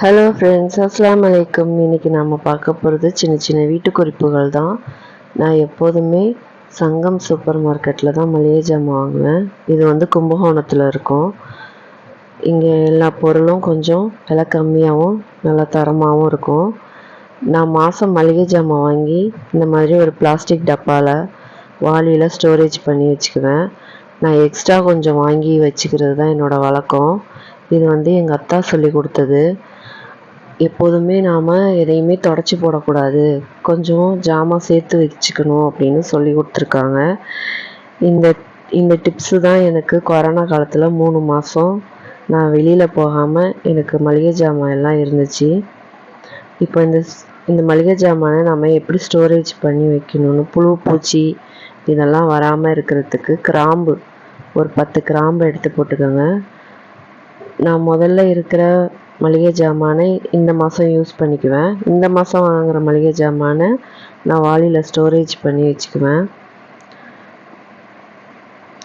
Hello friends அஸ்லாம் வலைக்கம் இன்றைக்கி நம்ம பார்க்க போகிறது சின்ன சின்ன வீட்டு குறிப்புகள் தான். நான் எப்போதுமே சங்கம் சூப்பர் மார்க்கெட்டில் தான் மளிகை ஜாமான் வாங்குவேன். இது வந்து கும்பகோணத்தில் இருக்கும். இங்கே எல்லா பொருளும் கொஞ்சம் விலை கம்மியாகவும் நல்லா தரமாகவும் இருக்கும். நான் மாதம் மளிகை ஜாமான் வாங்கி இந்த மாதிரி ஒரு பிளாஸ்டிக் டப்பாவில் வாளியில் ஸ்டோரேஜ் பண்ணி வச்சுக்குவேன். நான் எக்ஸ்ட்ரா கொஞ்சம் வாங்கி வச்சுக்கிறது தான் என்னோடய வழக்கம். இது வந்து எங்கள் அத்தா சொல்லி கொடுத்தது. எப்போதுமே நாம் எதையுமே தொடச்சி போடக்கூடாது. கொஞ்சம் ஜாமான் சேர்த்து வச்சுக்கணும் அப்படின்னு சொல்லி கொடுத்துருக்காங்க. இந்த இந்த டிப்ஸு தான் எனக்கு கொரோனா காலத்தில் மூணு மாதம் நான் வெளியில் போகாமல் எனக்கு மளிகை ஜாமான் எல்லாம் இருந்துச்சு. இப்போ இந்த இந்த மளிகை ஜாமானை நம்ம எப்படி ஸ்டோரேஜ் பண்ணி வைக்கணும்னு புழு பூச்சி இதெல்லாம் வராமல் இருக்கிறதுக்கு கிராம்பு ஒரு பத்து கிராம்பு எடுத்து போட்டுக்கோங்க. நான் முதல்ல இருக்கிற மளிகை ஜாமானை இந்த மாதம் யூஸ் பண்ணிக்குவேன். இந்த மாதம் வாங்குகிற மளிகை ஜாமானை நான் வாளியில் ஸ்டோரேஜ் பண்ணி வச்சுக்குவேன்.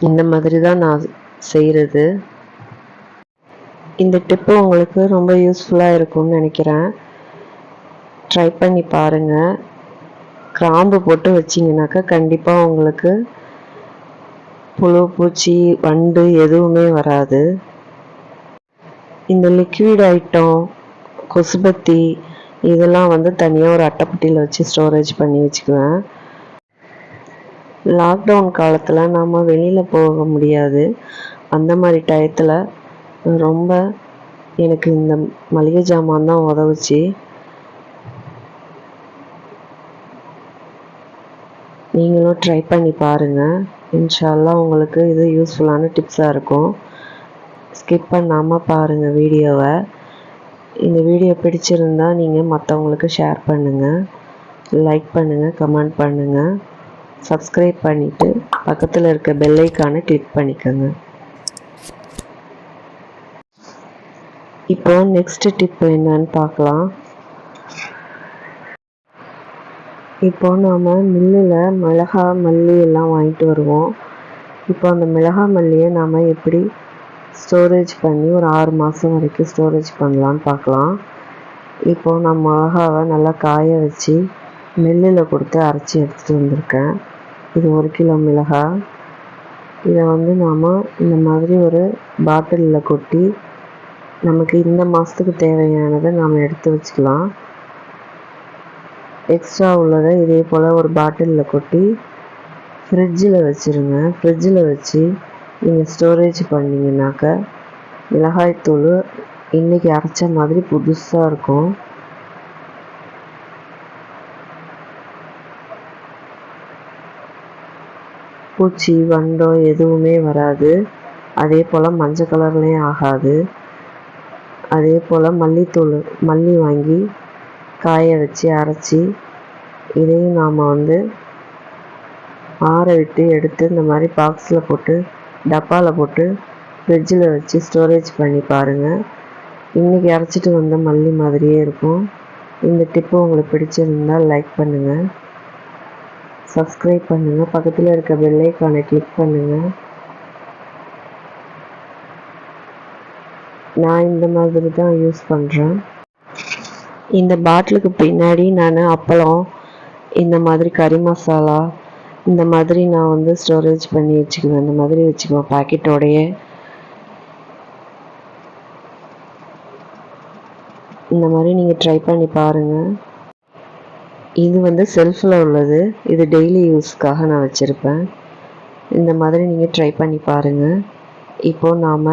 இந்த மாதிரி தான் நான் செய்கிறது இந்த டிப்பு உங்களுக்கு ரொம்ப யூஸ்ஃபுல்லாக இருக்கும்னு நினைக்கிறேன். ட்ரை பண்ணி பாருங்கள் கிராம்பு போட்டு வச்சிங்கனாக்கா கண்டிப்பாக உங்களுக்கு புழு பூச்சி வண்டு எதுவுமே வராது. இந்த லிக்விட் ஐட்டம் கொசுபத்தி இதெல்லாம் வந்து தனியாக ஒரு அட்டைப்பெட்டியில் வச்சு ஸ்டோரேஜ் பண்ணி வச்சுக்குவேன். லாக்டவுன் காலத்தில் நாம் வெளியில் போக முடியாது. அந்த மாதிரி டயத்தில் ரொம்ப எனக்கு இந்த மளிகை ஜாமான் தான் உதவுச்சு. நீங்களும் ட்ரை பண்ணி பாருங்கள் இன்ஷால்லா உங்களுக்கு இது யூஸ்ஃபுல்லான டிப்ஸாக இருக்கும். ஸ்கிப் பண்ணாமல் பாருங்கள் வீடியோவை. இந்த வீடியோ பிடிச்சிருந்தா நீங்கள் மற்றவங்களுக்கு ஷேர் பண்ணுங்கள் லைக் பண்ணுங்கள் கமெண்ட் பண்ணுங்கள் சப்ஸ்கிரைப் பண்ணிவிட்டு பக்கத்தில் இருக்க பெல் கிளிக் பண்ணிக்கோங்க. இப்போ நெக்ஸ்ட் டிப் என்னன்னு பார்க்கலாம். இப்போ நாம் மில்லில் மிளகா மல்லி எல்லாம் வாங்கிட்டு வருவோம். இப்போ அந்த மிளகா மல்லியை நாம் எப்படி ஸ்டோரேஜ் பண்ணி ஒரு ஆறு மாதம் வரைக்கும் ஸ்டோரேஜ் பண்ணலான்னு பார்க்கலாம். இப்போ நான் மிளகாவை நல்லா காய வச்சு மில்லில் கொடுத்து அரைச்சி எடுத்துகிட்டு வந்திருக்கேன். இது ஒரு கிலோ மிளகாய். இதை வந்து நாம் இந்த மாதிரி ஒரு பாட்டிலில் கொட்டி நமக்கு இந்த மாதத்துக்கு தேவையானதை நாம் எடுத்து வச்சுக்கலாம். எக்ஸ்ட்ரா உள்ளதை இதே போல் ஒரு பாட்டிலில் கொட்டி ஃப்ரிட்ஜில் வச்சுருங்க. ஃப்ரிட்ஜில் வச்சு நீங்கள் ஸ்டோரேஜ் பண்ணிங்கனாக்க மிளகாய்த்தூள் இன்றைக்கி அரைச்ச மாதிரி புதுசாக இருக்கும். பூச்சி வண்டோ எதுவுமே வராது. அதே போல் மஞ்சள் கலர்லேயும் ஆகாது. அதே போல் மல்லித்தூள் மல்லி வாங்கி காய வச்சு அரைச்சி இதையும் நாம் வந்து ஆற விட்டு எடுத்து இந்த மாதிரி பாக்ஸில் போட்டு டப்பாவில் போட்டு ஃப்ரிட்ஜில் வச்சு ஸ்டோரேஜ் பண்ணி பாருங்கள் இன்றைக்கி அரைச்சிட்டு வந்த மல்லி மாதிரியே இருக்கும். இந்த டிப்பு உங்களுக்கு பிடிச்சிருந்தால் லைக் பண்ணுங்கள் சப்ஸ்கிரைப் பண்ணுங்கள் பக்கத்தில் இருக்க பெல்லைக்கானை கிளிக் பண்ணுங்கள் நான் இந்த மாதிரி தான் யூஸ் பண்ணுறேன் இந்த பாட்டிலுக்கு பின்னாடி நான் அப்பளம் இந்த மாதிரி கறி மசாலா இந்த மாதிரி நான் வந்து ஸ்டோரேஜ் பண்ணி வச்சுக்குவேன். இந்த மாதிரி வச்சுக்குவேன். பாக்கெட்டோடையே இந்த மாதிரி நீங்கள் ட்ரை பண்ணி பாருங்கள் இது வந்து செல்ஃபில் உள்ளது. இது டெய்லி யூஸ்க்காக நான் வச்சுருப்பேன். இந்த மாதிரி நீங்கள் ட்ரை பண்ணி பாருங்கள் இப்போ நாம்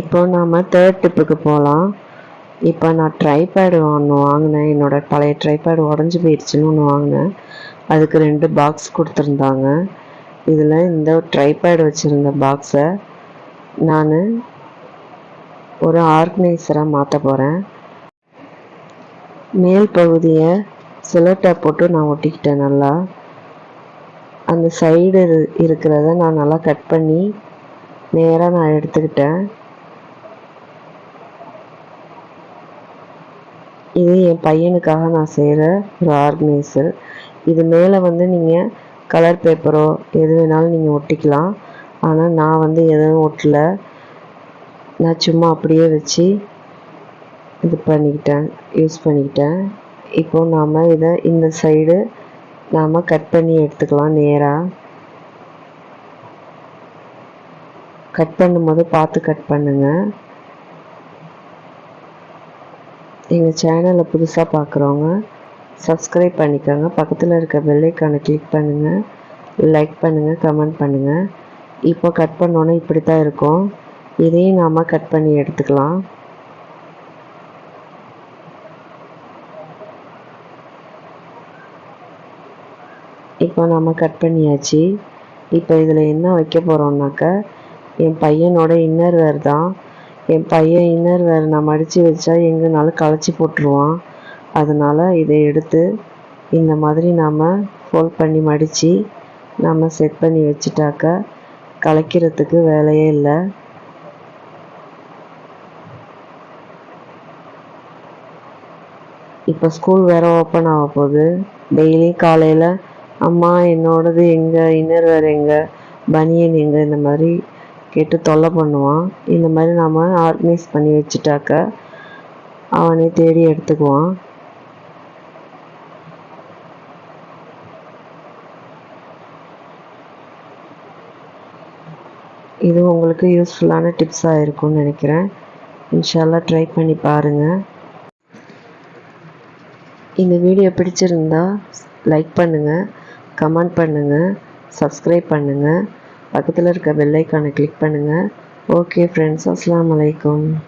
இப்போ நாம் தேர்ட் டிப்புக்கு போகலாம் இப்போ நான் ட்ரைபேடு ஒன்று வாங்கினேன். என்னோடய பழைய ட்ரைபேடு உடஞ்சி போயிடுச்சுன்னு ஒன்று வாங்கினேன். அதுக்கு ரெண்டு பாக்ஸ் கொடுத்துருந்தாங்க. இதில் இந்த ட்ரைபேட் வச்சுருந்த பாக்ஸை நான் ஒரு ஆர்கனைசராக மாற்ற போகிறேன் மேல் பகுதியை சிலட்டை போட்டு நான் ஒட்டிக்கிட்டேன் நல்லா. அந்த சைடு இருக்கிறத நான் நல்லா கட் பண்ணி நேராக நான் எடுத்துக்கிட்டேன். இது என் பையனுக்காக நான் செய்கிற ஒரு ஆர்கனைசர் இது மேலே வந்து நீங்கள் கலர் பேப்பரோ எது வேணாலும் நீங்கள் ஒட்டிக்கலாம். ஆனால் நான் வந்து எதுவும் ஒட்டல. நான் சும்மா அப்படியே வச்சு இது பண்ணிக்கிட்டேன் யூஸ் பண்ணிக்கிட்டேன். இப்போ நாம் இதை இந்த சைடு நாம் கட் பண்ணி எடுத்துக்கலாம் நேராக கட் பண்ணும்போது பார்த்து கட் பண்ணுங்கள் எங்கள் சேனலை புதுசாக பார்க்குறவங்க சப்ஸ்கிரைப் பண்ணிக்கோங்க. பக்கத்தில் இருக்க பெல்லைக்கானை கிளிக் பண்ணுங்கள் லைக் பண்ணுங்கள் கமெண்ட் பண்ணுங்கள் இப்போ கட் பண்ணோன்னே இப்படி தான் இருக்கும். இதையும் நாம் கட் பண்ணி எடுத்துக்கலாம். இப்போ நாம் கட் பண்ணியாச்சு. இப்போ இதில் என்ன வைக்க போகிறோம்னாக்க என் பையனோட இன்னர் வேர் தான். என் பையன் இன்னர் வேர் நான் மடித்து வச்சா எங்கேனாலும் களைச்சி போட்டுருவான். அதனால் இதை எடுத்து இந்த மாதிரி நாம் ஃபோல்ட் பண்ணி மடித்து நம்ம செட் பண்ணி வச்சுட்டாக்க கலைக்கிறதுக்கு வேலையே இல்லை. இப்போ ஸ்கூல் வேறு ஓப்பன் ஆக போகுது. டெய்லி காலையில் அம்மா என்னோடது எங்கே இன்னர் வேறு எங்கே பனியன் எங்கே இந்த மாதிரி கேட்டு தொல்லை பண்ணுவான். இந்த மாதிரி நாம் ஆர்கனைஸ் பண்ணி வச்சுட்டாக்க அவனே தேடி எடுத்துக்குவான். இது உங்களுக்கு யூஸ்ஃபுல்லான டிப்ஸாக இருக்கும்னு நினைக்கிறேன். இன்ஷால்லா ட்ரை பண்ணி பாருங்கள் இந்த வீடியோ பிடிச்சிருந்தா லைக் பண்ணுங்கள் கமெண்ட் பண்ணுங்கள் சப்ஸ்கிரைப் பண்ணுங்கள் பக்கத்தில் இருக்க பெல்லைக்கானை கிளிக் பண்ணுங்கள் ஓகே ஃப்ரெண்ட்ஸ் அஸ்லாம் வலைக்கம்